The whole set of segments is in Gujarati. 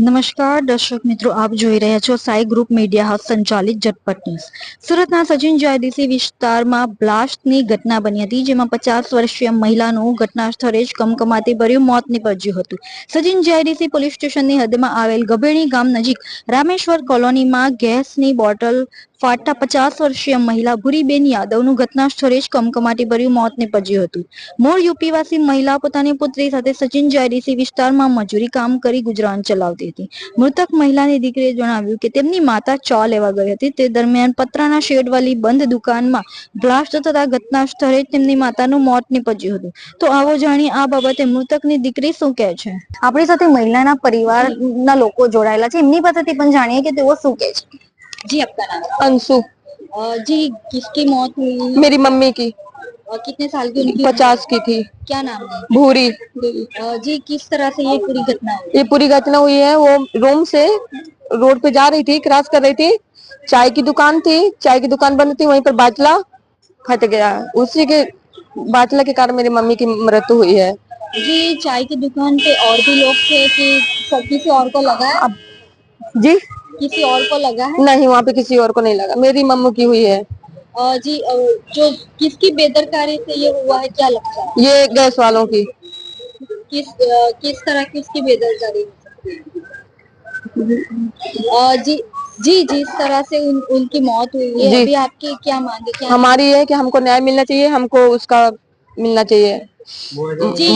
નમસ્કાર, દર્શક મિત્રો, આપ જોઈ રહ્યા છો સાઈ ગ્રુપ મીડિયા હાઉસ સંચાલિત ઝટપટ ન્યૂઝ. સુરતના સચિન જાયદીસી વિસ્તારમાં બ્લાસ્ટની ઘટના બની હતી, જેમાં પચાસ વર્ષીય મહિલાનું ઘટના સ્થળે જ કમકમાતી ભર્યું મોત નીપજ્યું હતું. સચિન જાયદીસી પોલીસ સ્ટેશનની હદમાં આવેલ ગભેણી ગામ નજીક રામેશ્વર કોલોનીમાં ગેસની બોટલ ફાટતા પચાસ વર્ષીય મહિલા ભૂરીબેન યાદવનું ઘટના સ્થળે જ કમકમાટી ભર્યું મોત નીપજ્યું હતું. મૂળ યુપીવાસી મહિલા પોતાની પુત્રી સાથે સચિન જાયડીસી વિસ્તારમાં મજૂરી કામ કરી ગુજરાન ચલાવતી હતી. મૃતક મહિલાની દીકરીએ જણાવ્યું કે તેમની માતા ચા લેવા ગઈ હતી. તે દરમિયાન પતરાના શેડવાલી બંધ દુકાનમાં બ્લાસ્ટ થતા ઘટના સ્થળે જ તેમની માતાનું મોત નીપજ્યું હતું. તો આવો જાણીએ આ બાબતે મૃતકની દીકરી શું કહે છે? આપણી સાથે મહિલાના પરિવારના લોકો જોડાયેલા છે. એમની પાસેથી પણ જાણીએ કે તેઓ શું કહે છે. जी आपका नाम? अंशु। अ, जी किसकी मौत हुई? मेरी मम्मी की। और कितने साल की उनकी? पचास की थी। क्या नाम है? भूरी। अ, जी किस तरह से ये पूरी घटना हुई? ये पूरी घटना हुई है वो रूम से रोड पे जा रही थी क्रॉस कर रही थी। चाय की दुकान थी चाय की दुकान बंद थी वहीं पर बाटला फट गया। उसी के बाटला के कारण मेरी मम्मी की मृत्यु हुई है। जी चाय की दुकान पे और भी लोग थे कि सब किसी और को लगा? अब जी? किसी और को लगा है? नहीं वहाँ पे किसी और को नहीं लगा। मेरी मम्मी की हुई है। अ, जी जो किसकी बेदरकारी से ये हुआ है क्या लगता है? ये गैस वालों की। किस अ, किस तरह की उसकी बेदरकारी? जी जी जिस तरह से उन, उनकी मौत हुई है अभी आपकी क्या मांगे क्या हमारी ये है कि हमको न्याय मिलना चाहिए हमको उसका मिलना चाहिए। जी।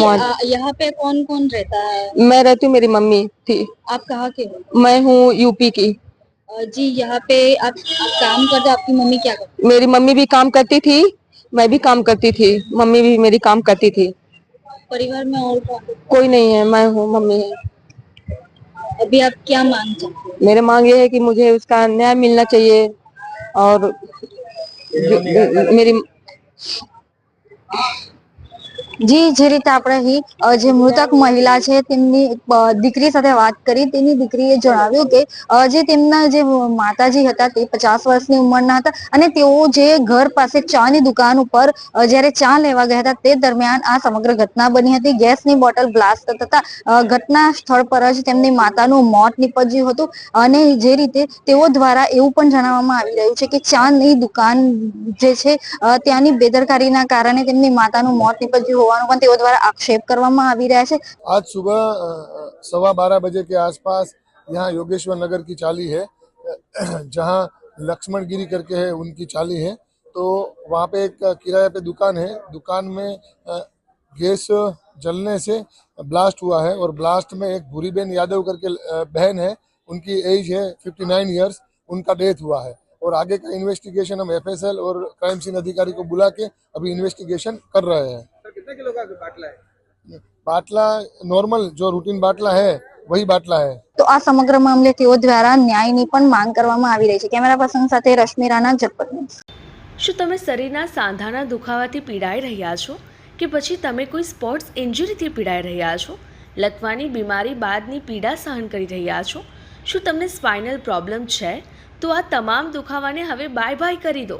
यहाँ पे कौन कौन रहता है? मैं रहती हूँ मेरी मम्मी थी। आप कहाँ के हो? मैं हूँ यूपी की। जी यहाँ पे आप, आप काम करते आपकी मम्मी क्या करती मेरी मम्मी भी काम करती थी मैं भी काम करती थी। मम्मी भी मेरी काम करती थी। परिवार में और कौन? कोई नहीं है मैं हूँ मम्मी है। अभी आप क्या मांग चाहते मेरे मांग ये है कि मुझे उसका न्याय मिलना चाहिए और जो- मेरी જી, જે રીતે આપણે જે મૃતક મહિલા છે, તેમની દીકરી સાથે વાત કરી, તેની દીકરીએ જણાવ્યું કે જે તેમના જે માતાજી હતા, તે પચાસ વર્ષની ઉંમરના હતા અને તેઓ જે ઘર પાસે ચાની દુકાન ઉપર જ્યારે ચા લેવા ગયા હતા, તે દરમિયાન આ સમગ્ર ઘટના બની હતી. ગેસની બોટલ બ્લાસ્ટ થતા ઘટના સ્થળ પર જ તેમની માતાનું મોત નીપજ્યું હતું અને જે રીતે તેઓ દ્વારા એવું પણ જણાવવામાં આવી રહ્યું છે કે ચાની દુકાન જે છે ત્યાંની બેદરકારીના કારણે તેમની માતાનું મોત નીપજ્યું હોવાનું પણ તેઓ દ્વારા આક્ષેપ કરવામાં આવી રહ્યા છે आज सुबह अ, सवा बारह बजे के आसपास यहाँ योगेश्वर नगर की चाली है जहाँ लक्ष्मण गिरी करके है उनकी चाली है तो वहाँ पे एक किराए पे दुकान है दुकान में अ, गैस जलने से ब्लास्ट हुआ है और ब्लास्ट में एक भूरीबेन यादव करके अ, बहन है उनकी एज है 59 नाइन ईयर्स उनका डेथ हुआ है और आगे का इन्वेस्टिगेशन हम एफएसएल और क्राइम सीन अधिकारी को बुला के अभी इन्वेस्टिगेशन कर रहे हैं कितने किलो का बाटला है बाटला नॉर्मल जो रूटीन बाटला है वही बाटला है તો આ સમગ્ર મામલે તેઓ દ્વારા ન્યાયની પણ માંગ કરવામાં આવી રહી છે કેમેરા પર્સન સાથે રશ્મિ રાણા ઝટપટ ન્યૂઝ. શું તમે શરીરના સાંધાના દુખાવાથી પીડાઈ રહ્યા છો કે પછી તમે કોઈ સ્પોર્ટ્સ ઇન્જરીથી પીડાઈ રહ્યા છો લકવાની બીમારી બાદની પીડા સહન કરી રહ્યા છો શું તમને સ્પાઇનલ પ્રોબ્લેમ છે તો આ તમામ દુખાવાને હવે બાય બાય કરી દો